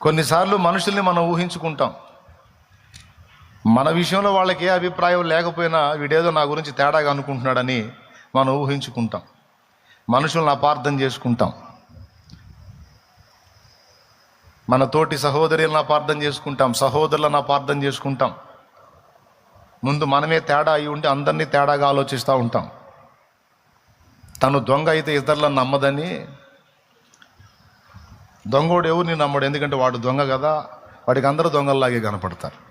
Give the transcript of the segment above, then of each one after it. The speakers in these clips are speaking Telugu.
కొన్నిసార్లు మనుషుల్ని మనం ఊహించుకుంటాం. మన విషయంలో వాళ్ళకి ఏ అభిప్రాయం లేకపోయినా వీడేదో నా గురించి తేడాగా అనుకుంటున్నాడని మనం ఊహించుకుంటాం. మనుషులను అపార్థం చేసుకుంటాం. మన తోటి సహోదరులను అపార్థం చేసుకుంటాం. సహోదరులను అపార్థం చేసుకుంటాం. ముందు మనమే తేడా అయి ఉంటే అందరినీ తేడాగా ఆలోచిస్తూ ఉంటాం. తను దొంగ అయితే ఇతరులను నమ్మదని దొంగోడు ఎవరిని నమ్మడు ఎందుకంటే వాడు దొంగ కదా. వాడికి అందరూ దొంగల్లాగే కనపడతారు.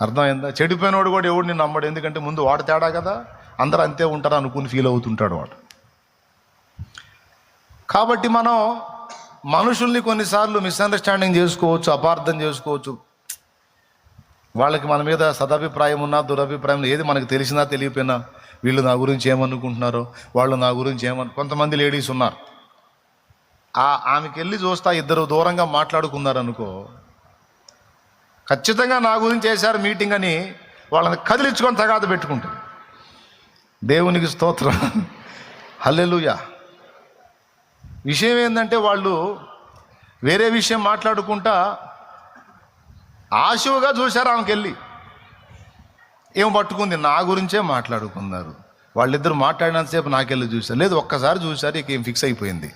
అర్థమైందా? చెడిపోయినోడు కూడా ఎవడిని నమ్మడు ఎందుకంటే ముందు వాడు తేడా కదా. అందరూ అంతే ఉంటారు అనుకుని ఫీల్ అవుతుంటాడు వాడు. కాబట్టి మనం మనుషుల్ని కొన్నిసార్లు మిస్అండర్స్టాండింగ్ చేసుకోవచ్చు అపార్థం చేసుకోవచ్చు. వాళ్ళకి మన మీద సదాభిప్రాయం ఉన్నా దురభిప్రాయం ఏది మనకు తెలిసినా తెలియపోయినా వీళ్ళు నా గురించి ఏమనుకుంటున్నారో వాళ్ళు నా గురించి ఏమను కొంతమంది లేడీస్ ఉన్నారు. ఆమెకి వెళ్ళి చూస్తా ఇద్దరు దూరంగా మాట్లాడుకున్నారనుకో ఖచ్చితంగా నా గురించి చేశారు మీటింగ్ అని వాళ్ళని కదిలించుకొని తగాద పెట్టుకుంటుంది. దేవునికి స్తోత్రం. హల్లెలుయా. విషయం ఏంటంటే వాళ్ళు వేరే విషయం మాట్లాడుకుంటా ఆశువుగా చూశారు ఆమెకి వెళ్ళి ఏం పట్టుకుంది? నా గురించే మాట్లాడుకున్నారు. వాళ్ళిద్దరు మాట్లాడినంతసేపు నాకెళ్ళి చూశారు. లేదు ఒక్కసారి చూశారు ఇక ఏం ఫిక్స్ అయిపోయింది.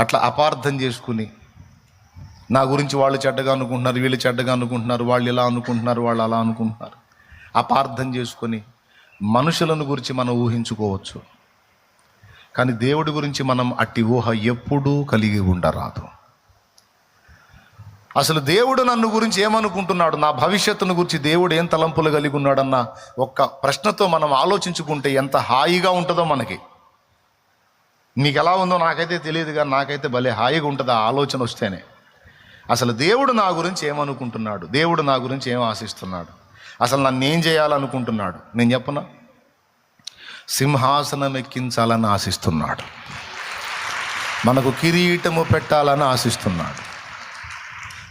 అట్లా అపార్థం చేసుకుని నా గురించి వాళ్ళు చెడ్డగా అనుకుంటున్నారు వీళ్ళు చెడ్డగా అనుకుంటున్నారు వాళ్ళు ఇలా అనుకుంటున్నారు వాళ్ళు అలా అనుకుంటున్నారు. అపార్థం చేసుకొని మనుషులను గురించి మనం ఊహించుకోవచ్చు. కానీ దేవుడి గురించి మనం అట్టి ఊహ ఎప్పుడూ కలిగి ఉండరాదు. అసలు దేవుడు నన్ను గురించి ఏమనుకుంటున్నాడు? నా భవిష్యత్తును గురించి దేవుడు ఏం తలంపులు కలిగి ఉన్నాడన్న ఒక్క ప్రశ్నతో మనం ఆలోచించుకుంటే ఎంత హాయిగా ఉంటుందో మనకి. నీకు ఎలా ఉందో నాకైతే తెలియదు కానీ నాకైతే భలే హాయిగా ఉంటుంది ఆ ఆలోచన వస్తేనే. అసలు దేవుడు నా గురించి ఏమనుకుంటున్నాడు? దేవుడు నా గురించి ఏం ఆశిస్తున్నాడు? అసలు నన్ను ఏం చేయాలనుకుంటున్నాడు? నేను చెప్పనా? సింహాసనం ఎక్కించాలని ఆశిస్తున్నాడు. మనకు కిరీటము పెట్టాలని ఆశిస్తున్నాడు.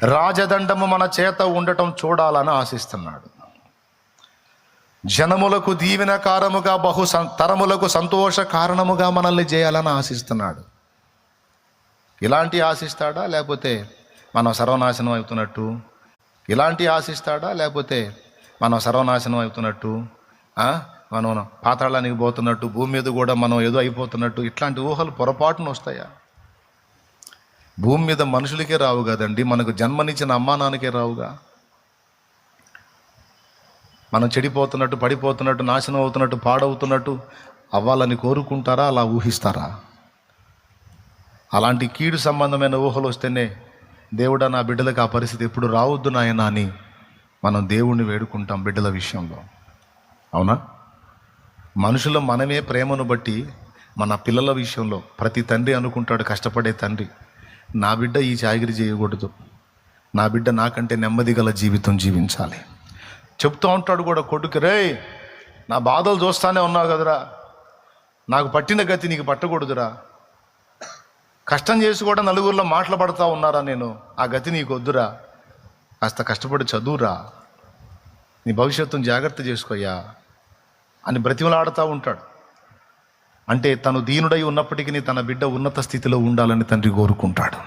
రాజదండము మన చేత ఉండటం చూడాలని ఆశిస్తున్నాడు. జనములకు దీవెనకారముగా బహు సం- తరములకు సంతోష కారణముగా మనల్ని చేయాలని ఆశిస్తున్నాడు. ఇలాంటి ఆశిస్తాడా? లేకపోతే మనం సర్వనాశనం అవుతున్నట్టు? ఇలాంటి ఆశిస్తాడా? లేకపోతే మనం సర్వనాశనం అవుతున్నట్టు? మనం పాతాళానికి పోతున్నట్టు భూమి మీద కూడా మనం ఏదో అయిపోతున్నట్టు ఇట్లాంటి ఊహలు పొరపాటున వస్తాయా? భూమి మీద మనుషులకే రావు కదండి మనకు జన్మనిచ్చిన అమ్మానానికే రావుగా? మనం చెడిపోతున్నట్టు పడిపోతున్నట్టు నాశనం అవుతున్నట్టు పాడవుతున్నట్టు అవ్వాలని కోరుకుంటారా? అలా ఊహిస్తారా? అలాంటి కీడు సంబంధమైన ఊహలు వస్తేనే దేవుడా నా బిడ్డలకు ఆ పరిస్థితి ఎప్పుడు రావద్దు నాయనా అని మనం దేవుణ్ణి వేడుకుంటాం బిడ్డల విషయంలో. అవునా? మనుషులు మనమే ప్రేమను బట్టి మన పిల్లల విషయంలో ప్రతి తండ్రి అనుకుంటాడు కష్టపడే తండ్రి నా బిడ్డ ఈ చాగిరి చేయకూడదు. నా బిడ్డ నాకంటే నెమ్మది గల జీవితం జీవించాలి. చెప్తూ ఉంటాడు కూడా కొడుకు రే నా బాధలు చూస్తానే ఉన్నావు కదరా. నాకు పట్టిన గతి నీకు పట్టకూడదురా. కష్టం చేసి కూడా నలుగురిలో మాట్లాడుతూ ఉన్నారా నేను? ఆ గతి నీకు వద్దురా. కాస్త కష్టపడి చదువురా. నీ భవిష్యత్తును జాగ్రత్త చేసుకోయ్యా అని బ్రతిమలాడుతూ ఉంటాడు. అంటే తను దీనుడై ఉన్నప్పటికీ తన బిడ్డ ఉన్నత స్థితిలో ఉండాలని తండ్రి కోరుకుంటాడు.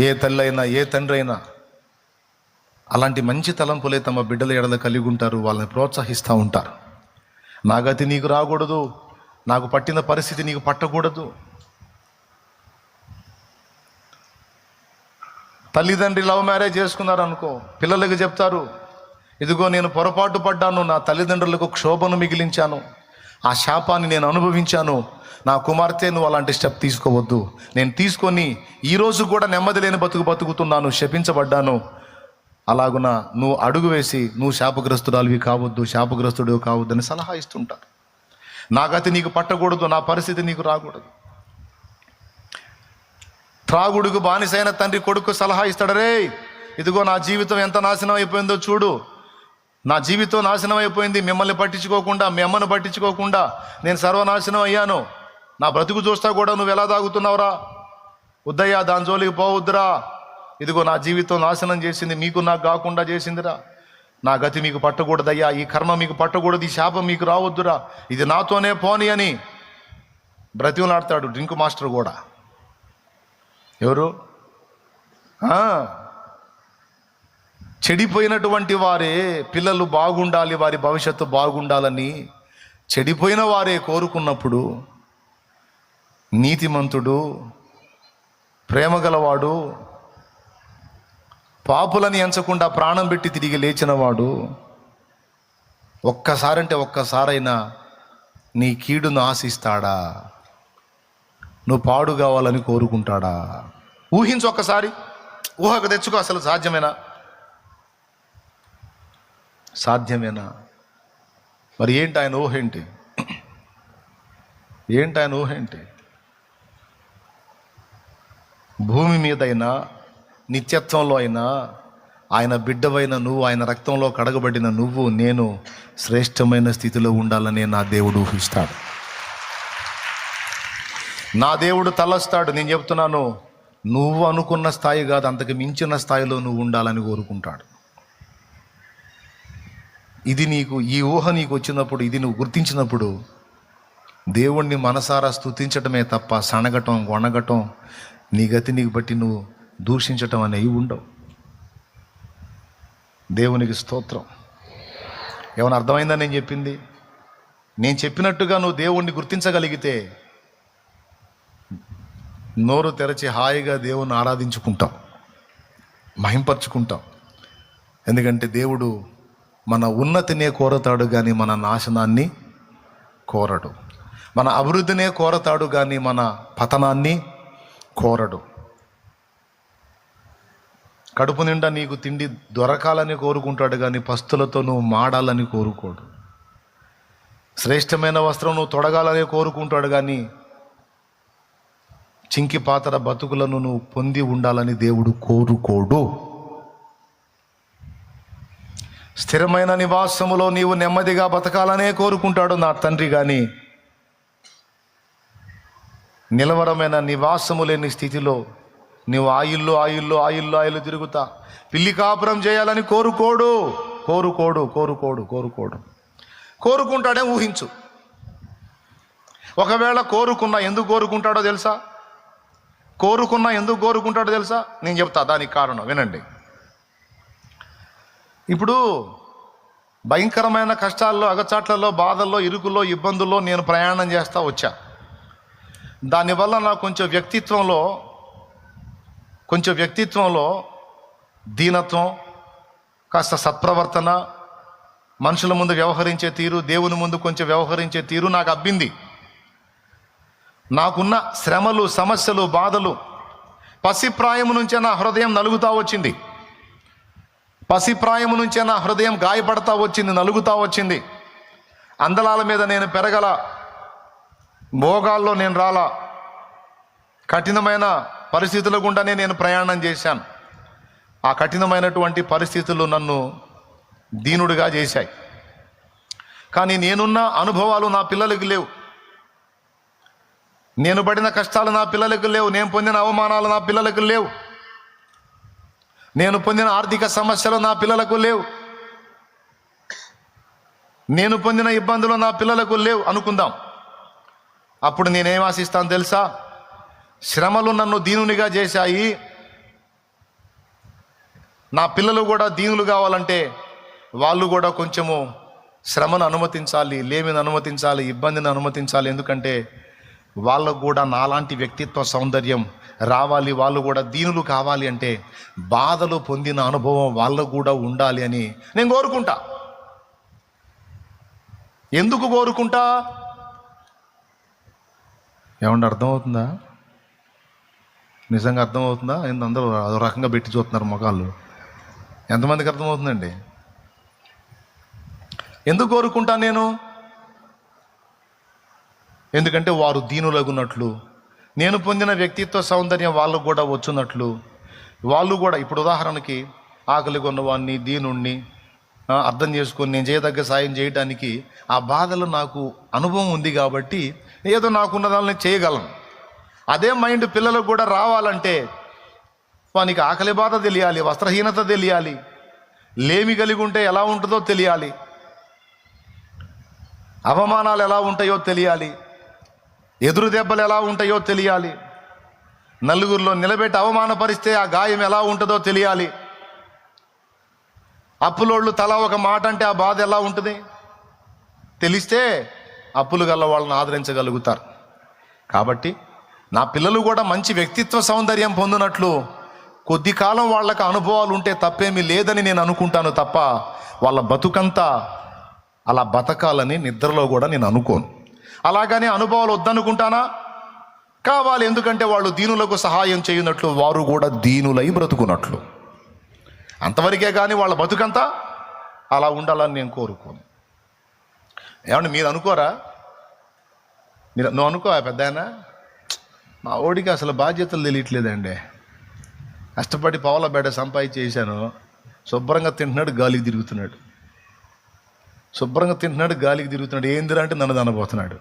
ఏ తల్లైనా ఏ తండ్రి అయినా అలాంటి మంచి తలంపులే తమ బిడ్డల ఎడల కలిగి ఉంటారు వాళ్ళని ప్రోత్సహిస్తూ ఉంటారు. నా గతి నీకు రాకూడదు నాకు పట్టిన పరిస్థితి నీకు పట్టకూడదు. తల్లిదండ్రి లవ్ మ్యారేజ్ చేసుకున్నారు అనుకో పిల్లలకు చెప్తారు ఇదిగో నేను పొరపాటు పడ్డాను నా తల్లిదండ్రులకు క్షోభను మిగిలించాను ఆ శాపాన్ని నేను అనుభవించాను నా కుమార్తె నువ్వు అలాంటి స్టెప్ తీసుకోవద్దు. నేను తీసుకొని ఈరోజు కూడా నెమ్మది లేని బతుకు బతుకుతున్నాను శపించబడ్డాను అలాగున నువ్వు అడుగు వేసి నువ్వు శాపగ్రస్తురాలివి కావద్దు శాపగ్రస్తుడు కావద్దు అని సలహా ఇస్తుంటారు నా గతి నీకు పట్టకూడదు నా పరిస్థితి నీకు రాకూడదు. త్రాగుడుకు బానిసైన తండ్రి కొడుకు సలహా ఇస్తాడు రే ఇదిగో నా జీవితం ఎంత నాశనం అయిపోయిందో చూడు. నా జీవితం నాశనం అయిపోయింది మిమ్మల్ని పట్టించుకోకుండా మీ అమ్మను పట్టించుకోకుండా నేను సర్వనాశనం అయ్యాను. నా బ్రతుకు చూస్తా కూడా నువ్వు ఎలా తాగుతున్నావురా వద్దయ్యా దాని జోలికి పోవద్దురా. ఇదిగో నా జీవితం నాశనం చేసింది మీకు నాకు కాకుండా చేసిందిరా. నా గతి మీకు పట్టకూడదయ్యా ఈ కర్మ మీకు పట్టకూడదు ఈ శాపం మీకు రావద్దురా. ఇది నాతోనే పోని అని బ్రతిమలాడతాడు డ్రింక్ మాస్టర్ కూడా. ఎవరు? చెడిపోయినటువంటి వారే పిల్లలు బాగుండాలి వారి భవిష్యత్తు బాగుండాలని చెడిపోయిన వారే కోరుకున్నప్పుడు నీతిమంతుడు ప్రేమగలవాడు పాపులని ఎంచకుండా ప్రాణం పెట్టి తిరిగి లేచినవాడు ఒక్కసారంటే ఒక్కసారైనా నీ కీడును ఆశిస్తాడా? నువ్వు పాడు కావాలని కోరుకుంటాడా? ఊహించు ఒక్కసారి. ఊహకు తెచ్చుకో అసలు సాధ్యమేనా? సాధ్యమేనా? మరి ఏంటి ఆయన ఊహ ఏంటి? ఏంటి ఆయన ఊహ ఏంటి? భూమి మీదైనా నిత్యత్వంలో అయినా ఆయన బిడ్డవైన నువ్వు ఆయన రక్తంలో కడగబడిన నువ్వు నేను శ్రేష్టమైన స్థితిలో ఉండాలని నా దేవుడు ఊహిస్తాడు. నా దేవుడు తలస్తాడు. నేను చెప్తున్నాను నువ్వు అనుకున్న స్థాయి కాదు అంతకు మించిన స్థాయిలో నువ్వు ఉండాలని కోరుకుంటాడు. ఇది నీకు ఈ ఊహ నీకు వచ్చినప్పుడు ఇది నువ్వు గుర్తించినప్పుడు దేవుణ్ణి మనసారా స్తుతించటమే తప్ప సనగటం వణగటం నీ గతి నీకు బట్టి నువ్వు దూషించటం అనేవి ఉండవు. దేవునికి స్తోత్రం. ఏమైనా అర్థమైందా నేను చెప్పింది? నేను చెప్పినట్టుగా నువ్వు దేవుణ్ణి గుర్తించగలిగితే నోరు తెరచి హాయిగా దేవుణ్ణి ఆరాధించుకుంటాం. మహింపరుచుకుంటాం. ఎందుకంటే దేవుడు మన ఉన్నతినే కోరతాడు కానీ మన నాశనాన్ని కోరడు. మన అభివృద్ధినే కోరతాడు కానీ మన పతనాన్ని కోరడు. కడుపు నిండా నీకు తిండి దొరకాలని కోరుకుంటాడు కానీ పస్తులతో నువ్వు మాడాలని కోరుకోడు. శ్రేష్టమైన వస్త్రం నువ్వు తొడగాలని కోరుకుంటాడు కానీ చింకి పాతర బతుకులను నువ్వు పొంది ఉండాలని దేవుడు కోరుకోడు. స్థిరమైన నివాసములో నీవు నెమ్మదిగా బతకాలనే కోరుకుంటాడు నా తండ్రి కానీ నిలవరమైన నివాసము లేని స్థితిలో నువ్వు ఆయిల్లో ఆయిల్లో ఆయిల్లో ఆయిల్ తిరుగుతా. పిల్లి కాపురం చేయాలని కోరుకోడు. కోరుకోడు కోరుకోడు కోరుకోడు. కోరుకుంటాడే ఊహించు. ఒకవేళ కోరుకున్నా ఎందుకు కోరుకుంటాడో తెలుసా? కోరుకున్నా ఎందుకు కోరుకుంటాడో తెలుసా? నేను చెప్తా దానికి కారణం వినండి. ఇప్పుడు భయంకరమైన కష్టాల్లో అగచాట్లలో బాధల్లో ఇరుకుల్లో ఇబ్బందుల్లో నేను ప్రయాణం చేస్తా వచ్చా. దానివల్ల నాకు కొంచెం వ్యక్తిత్వంలో కొంచెం వ్యక్తిత్వంలో దీనత్వం కాస్త సత్ప్రవర్తన మనుషుల ముందు వ్యవహరించే తీరు దేవుని ముందు కొంచెం వ్యవహరించే తీరు నాకు అబ్బింది. నాకున్న శ్రమలు సమస్యలు బాధలు పసిప్రాయం నుంచే నా హృదయం నలుగుతా వచ్చింది. పసిప్రాయము నుంచే నా హృదయం గాయపడతా వచ్చింది నలుగుతా వచ్చింది. అందలాల మీద నేను పెరగల భోగాల్లో నేను రాలా కఠినమైన పరిస్థితుల గుండానే నేను ప్రయాణం చేశాను. ఆ కఠినమైనటువంటి పరిస్థితులు నన్ను దీనుడిగా చేశాయి. కానీ నేనున్న అనుభవాలు నా పిల్లలకు లేవు. నేను పడిన కష్టాలు నా పిల్లలకు లేవు. నేను పొందిన అవమానాలు నా పిల్లలకు లేవు. నేను పొందిన ఆర్థిక సమస్యలు నా పిల్లలకు లేవు. నేను పొందిన ఇబ్బందులు నా పిల్లలకు లేవు అనుకుందాం. అప్పుడు నేనేం ఆశిస్తాను తెలుసా? శ్రమలు నన్ను దీనునిగా చేశాయి. నా పిల్లలు కూడా దీనులు కావాలంటే వాళ్ళు కూడా కొంచెము శ్రమను అనుమతించాలి లేమిని అనుమతించాలి ఇబ్బందిని అనుమతించాలి. ఎందుకంటే వాళ్ళకు కూడా నాలాంటి వ్యక్తిత్వ సౌందర్యం రావాలి వాళ్ళు కూడా దీనులు కావాలి అంటే బాధలు పొందిన అనుభవం వాళ్ళకు కూడా ఉండాలి అని నేను కోరుకుంటా. ఎందుకు కోరుకుంటా? ఏమన్నా అర్థమవుతుందా? నిజంగా అర్థమవుతుందా? ఏంది అందరూ అదో రకంగా పెట్టి చూస్తున్నారు మొగాళ్ళు. ఎంతమందికి అర్థమవుతుందండి? ఎందుకు కోరుకుంటా నేను? ఎందుకంటే వారు దీనులగున్నట్లు నేను పొందిన వ్యక్తిత్వ సౌందర్యం వాళ్ళకు కూడా వచ్చున్నట్లు వాళ్ళు కూడా ఇప్పుడు ఉదాహరణకి ఆకలి కొన్నవాడిని దీనుణ్ణి అర్థం చేసుకొని నేను చేయదగ్గ సాయం చేయడానికి ఆ బాధలు నాకు అనుభవం ఉంది కాబట్టి ఏదో నాకున్న దాన్ని చేయగలను. అదే మైండ్ పిల్లలకు కూడా రావాలంటే వానికి ఆకలి బాధ తెలియాలి వస్త్రహీనత తెలియాలి లేమి కలిగి ఉంటే ఎలా ఉంటుందో తెలియాలి అవమానాలు ఎలా ఉంటాయో తెలియాలి ఎదురు దెబ్బలు ఎలా ఉంటాయో తెలియాలి నలుగురిలో నిలబెట్టి అవమానపరిస్తే ఆ గాయం ఎలా ఉంటుందో తెలియాలి. అప్పులోళ్ళు తల ఒక మాట అంటే ఆ బాధ ఎలా ఉంటుంది? తెలిస్తే అప్పులు గల్ల వాళ్ళని ఆదరించగలుగుతారు. కాబట్టి నా పిల్లలు కూడా మంచి వ్యక్తిత్వ సౌందర్యం పొందినట్లు కొద్ది కాలం వాళ్ళకి అనుభవాలు ఉంటే తప్పేమీ లేదని నేను అనుకుంటాను తప్ప వాళ్ళ బతుకంతా అలా బతకాలని నిద్రలో కూడా నేను అనుకోను. అలాగని అనుభవాలు వద్దనుకుంటానా? కావాలి ఎందుకంటే వాళ్ళు దీనులకు సహాయం చేయనట్లు వారు కూడా దీనులై బ్రతుకున్నట్లు అంతవరకే కానీ వాళ్ళ బతుకంతా అలా ఉండాలని నేను కోరుకోను. ఏమండి మీరు అనుకోరా? మీరు నువ్వు అనుకో పెద్ద మా ఓడికి అసలు బాధ్యతలు తెలియట్లేదండి. కష్టపడి పావుల బెడ సంపాదించి చేశాను శుభ్రంగా తింటున్నాడు గాలికి తిరుగుతున్నాడు. శుభ్రంగా తింటున్నాడు గాలికి తిరుగుతున్నాడు. ఏందిరా అంటే నన్ను దనబోతున్నాడు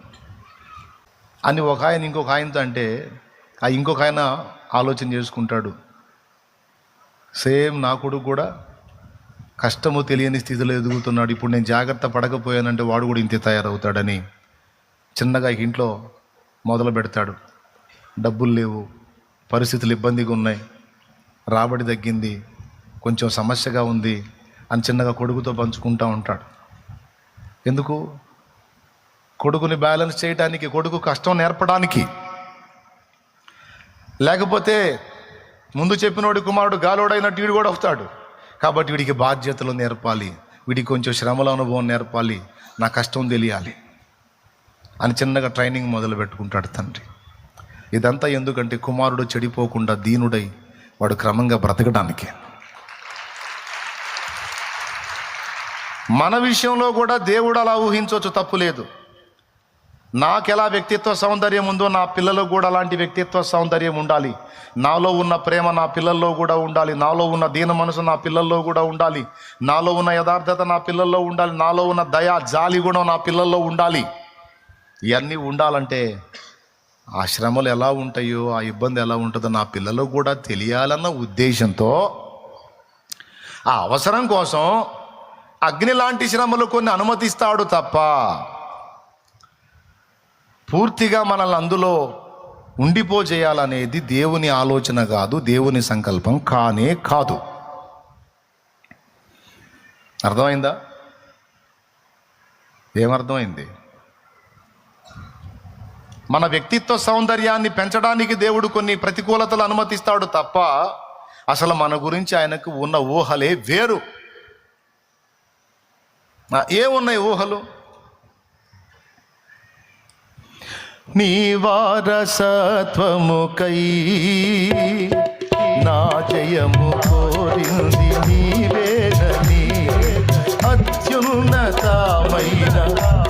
అని ఒక ఆయన ఇంకొక ఆయనతో అంటే ఆ ఇంకొక ఆయన ఆలోచన చేసుకుంటాడు. సేమ్ నా కొడుకు కూడా కష్టము తెలియని స్థితిలో ఎదుగుతున్నాడు. ఇప్పుడు నేను జాగ్రత్త పడకపోయానంటే వాడు కూడా ఇంతే తయారవుతాడని చిన్నగా ఇంట్లో మొదలు పెడతాడు. డబ్బులు లేవు పరిస్థితులు ఇబ్బందిగా ఉన్నాయి రాబడి తగ్గింది కొంచెం సమస్యగా ఉంది అని చిన్నగా కొడుకుతో పంచుకుంటూ ఉంటాడు. ఎందుకు? కొడుకుని బ్యాలెన్స్ చేయడానికి కొడుకు కష్టం నేర్పడానికి. లేకపోతే ముందు చెప్పినోడి కుమారుడు గాలోడైనట్టు వీడు కూడా అవుతాడు కాబట్టి వీడికి బాధ్యతలు నేర్పాలి వీడికి కొంచెం శ్రమల అనుభవం నేర్పాలి నా కష్టం తెలియాలి అని చిన్నగా ట్రైనింగ్ మొదలు పెట్టుకుంటాడు తండ్రి. ఇదంతా ఎందుకంటే కుమారుడు చెడిపోకుండా దీనుడై వాడు క్రమంగా బ్రతకడానికి. మన విషయంలో కూడా దేవుడు అలా ఊహించవచ్చు తప్పు లేదు. నాకెలా వ్యక్తిత్వ సౌందర్యం ఉందో నా పిల్లలకు కూడా అలాంటి వ్యక్తిత్వ సౌందర్యం ఉండాలి. నాలో ఉన్న ప్రేమ నా పిల్లల్లో కూడా ఉండాలి. నాలో ఉన్న దీన మనసు నా పిల్లల్లో కూడా ఉండాలి. నాలో ఉన్న యథార్థత నా పిల్లల్లో ఉండాలి. నాలో ఉన్న దయ జాలి గుణం నా పిల్లల్లో ఉండాలి. ఇవన్నీ ఉండాలంటే ఆ శ్రమలు ఎలా ఉంటాయో ఆ ఇబ్బంది ఎలా ఉంటుందో నా పిల్లలకు కూడా తెలియాలన్న ఉద్దేశంతో ఆ అవసరం కోసం అగ్ని లాంటి శ్రమలు కొన్ని అనుమతిస్తాడు తప్ప పూర్తిగా మనల్ని అందులో ఉండిపో చేయాలనేది దేవుని ఆలోచన కాదు దేవుని సంకల్పం కానే కాదు. అర్థమైందా? ఏమర్థమైంది? మన వ్యక్తిత్వ సౌందర్యాన్ని పెంచడానికి దేవుడు కొన్ని ప్రతికూలతలు అనుమతిస్తాడు తప్ప అసలు మన గురించి ఆయనకు ఉన్న ఊహలే వేరు. ఏమున్నాయి ఊహలు? నీ వారసత్వముకై నా జయము కోరింది నీవేనని అత్యున్నతమైన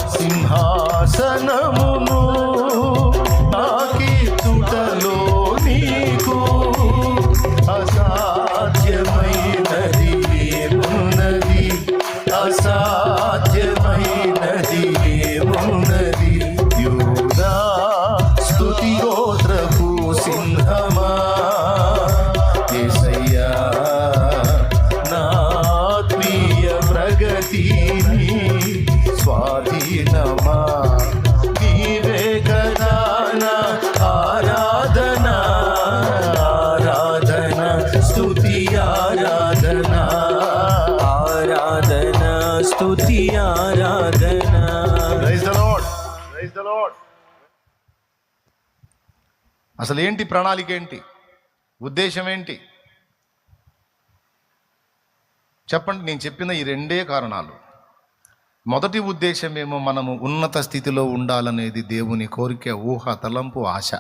సింహాసనమును అసలు ఏంటి ప్రణాళిక ఏంటి? ఉద్దేశం ఏంటి? చెప్పండి నేను చెప్పిన ఈ రెండే కారణాలు. మొదటి ఉద్దేశం ఏమో మనము ఉన్నత స్థితిలో ఉండాలనేది దేవుని కోరిక ఊహ తలంపు ఆశ.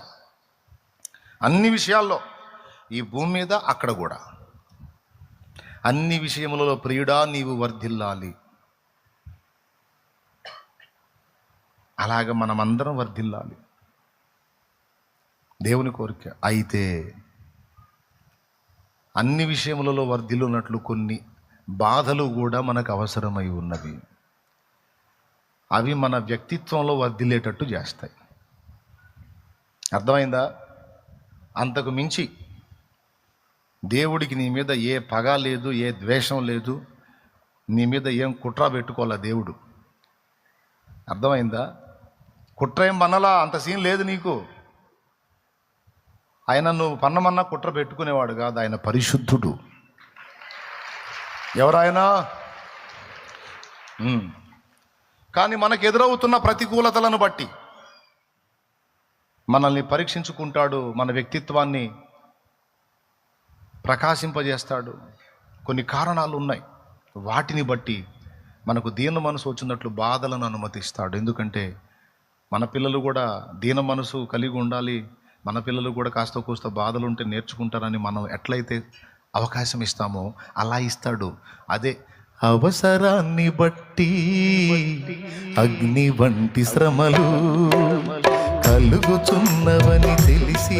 అన్ని విషయాల్లో ఈ భూమి మీద అక్కడ కూడా. అన్ని విషయములలో ప్రియుడా నీవు వర్ధిల్లాలి. అలాగ మనమందరం వర్ధిల్లాలి. దేవుని కోరిక. అయితే అన్ని విషయములలో వర్ధిల్లున్నట్లు కొన్ని బాధలు కూడా మనకు అవసరమై ఉన్నవి. అవి మన వ్యక్తిత్వంలో వర్ధిల్లేటట్టు చేస్తాయి. అర్థమైందా? అంతకు మించి దేవుడికి నీ మీద ఏ పగ లేదు ఏ ద్వేషం లేదు నీ మీద ఏం కుట్ర పెట్టుకోవాలా దేవుడు? అర్థమైందా? కుట్ర ఏం పన్నలా అంత సీన్ లేదు నీకు. ఆయన నువ్వు పన్నమన్నా కుట్ర పెట్టుకునేవాడు కాదు ఆయన పరిశుద్ధుడు. ఎవరాయనా? కానీ మనకు ఎదురవుతున్న ప్రతికూలతలను బట్టి మనల్ని పరీక్షించుకుంటాడు మన వ్యక్తిత్వాన్ని ప్రకాశింపజేస్తాడు. కొన్ని కారణాలు ఉన్నాయి. వాటిని బట్టి మనకు దీన మనసు వచ్చినట్లు బాధలను అనుమతిస్తాడు. ఎందుకంటే మన పిల్లలు కూడా దీన మనసు కలిగి ఉండాలి మన పిల్లలు కూడా కాస్త కూస్త బాధలు ఉంటే నేర్చుకుంటారని మనం ఎట్లయితే అవకాశం ఇస్తామో అలా ఇస్తాడు. అదే అవసరాన్ని బట్టి అగ్ని వంటి శ్రమలు కలుగుచున్నవని తెలిసి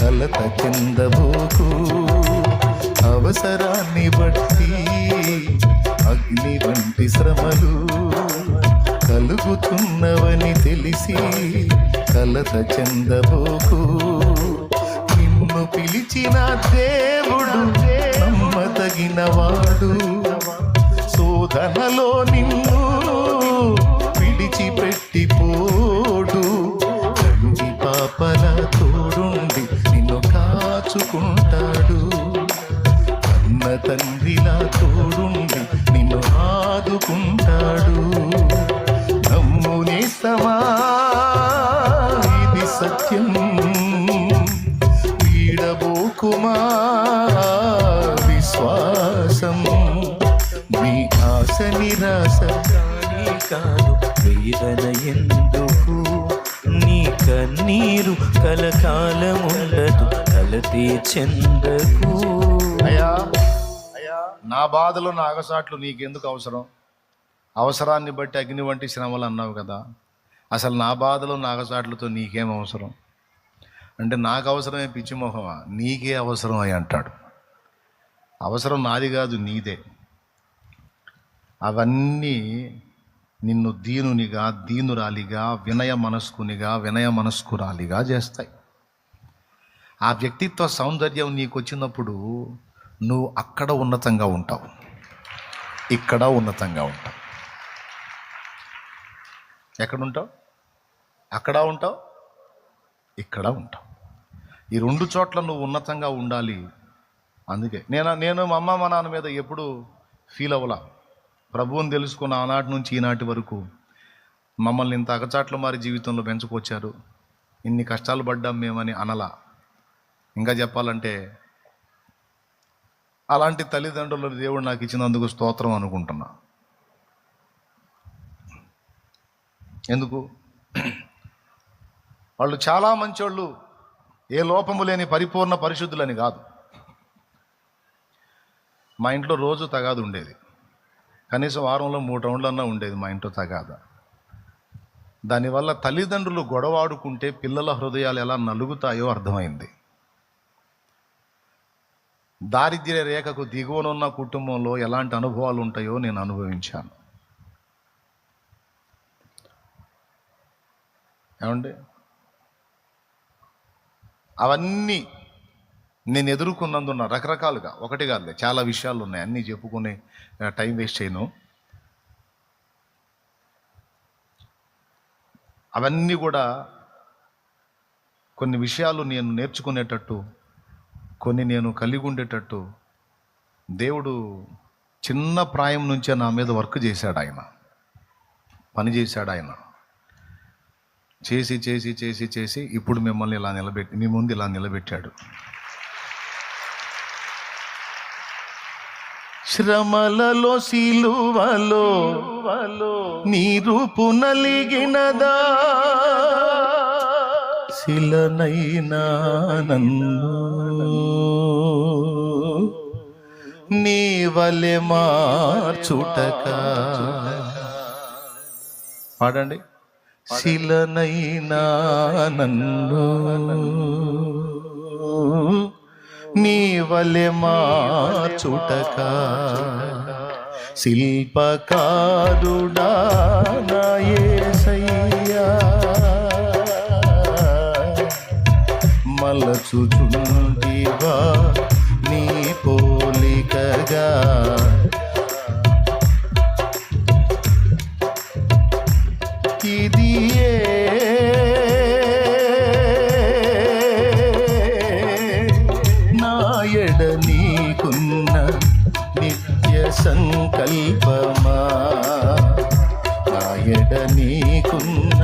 కలత చెందబోకు. అవసరాన్ని బట్టి అగ్ని వంటి శ్రమలు కలుగుతున్నవని తెలిసి కలత చెందబోకు. నిన్ను పిలిచిన దేవుడు నమ్మదగినవాడు. శోధనలో నిన్ను విడిచిపెట్టిపోడు. కంటి పాపల తోడుండి నిన్ను కాచుకుంటాడు. అన్న తండ్రిలా తోడుండి నిన్ను ఆదుకుంటాడు. ఎందుకు? నీ కన్నీరు కలకాలముండదు కలతే చెందకు. అయ్యా అయ్యా నా బాధలు నా అగసాట్లు నీకెందుకు అవసరం? అవసరాన్ని బట్టి అగ్ని వంటి శ్రమలు అన్నావు కదా. అసలు నా బాధలు నా అగసాట్లతో నీకేం అవసరం? అంటే నాకు అవసరమే పిచ్చిమోహమా నీకే అవసరం అని అంటాడు. అవసరం నాది కాదు నీదే. అవన్నీ నిన్ను దీనునిగా దీనురాలిగా వినయ మనస్కునిగా వినయ మనస్కురాలిగా చేస్తాయి. ఆ వ్యక్తిత్వ సౌందర్యం నీకు వచ్చినప్పుడు నువ్వు అక్కడ ఉన్నతంగా ఉంటావు. ఇక్కడ ఉన్నతంగా ఉంటావు. ఎక్కడ ఉంటావు? అక్కడ ఉంటావు? ఇక్కడ ఉంటావు. ఈ రెండు చోట్ల నువ్వు ఉన్నతంగా ఉండాలి. అందుకే నేను నేను మా అమ్మ మా నాన్న మీద ఎప్పుడు ఫీల్ అవ్వలా. ప్రభువుని తెలుసుకున్న ఆనాటి నుంచి ఈనాటి వరకు మమ్మల్ని ఇంత అగచాట్లు మారి జీవితంలో పెంచుకొచ్చారు. ఇన్ని కష్టాలు పడ్డాం మేమని అనలా. ఇంకా చెప్పాలంటే అలాంటి తల్లిదండ్రులు దేవుడు నాకు ఇచ్చినందుకు స్తోత్రం అనుకుంటున్నా. ఎందుకు? వాళ్ళు చాలా మంచోళ్ళు. ఏ లోపము లేని పరిపూర్ణ పరిశుద్ధులని కాదు. మా ఇంట్లో రోజు తగాదు ఉండేది. కనీసం వారంలో మూడు రౌండ్లన్నా ఉండేది మా ఇంట్లో తగాద. దానివల్ల తల్లిదండ్రులు గొడవాడుకుంటే పిల్లల హృదయాలు ఎలా నలుగుతాయో అర్థమైంది. దారిద్ర్య రేఖకు దిగువనున్న కుటుంబంలో ఎలాంటి అనుభవాలు ఉంటాయో నేను అనుభవించాను. ఏమండి? అవన్నీ నేను ఎదుర్కొన్నందున్న రకరకాలుగా ఒకటి కాదులే చాలా విషయాలు ఉన్నాయి అన్నీ చెప్పుకునే టైం వేస్ట్ చేయను. అవన్నీ కూడా కొన్ని విషయాలు నేను నేర్చుకునేటట్టు కొన్ని నేను కలిగి ఉండేటట్టు దేవుడు చిన్న ప్రాయం నుంచే నా మీద వర్క్ చేశాడు ఆయన. పని చేశాడు ఆయన. చేసి చేసి చేసి చేసి ఇప్పుడు మిమ్మల్ని ఇలా నిలబెట్టి మీ ముందు ఇలా నిలబెట్టాడు. శ్రమలలో సిలువలో నీరు రూపు నలిగినదా? శిలనైనా నన్ను నీ వలె మార్చుటక. పాడండి. శిలనైనా నన్ను నీ వలె మార్చుటక. శిల్పకారుడా నాయసయ్యా మలచుచుంటివా నీ పోలికగా. ఇది సంకల్పమా? నాయడ నీకున్నా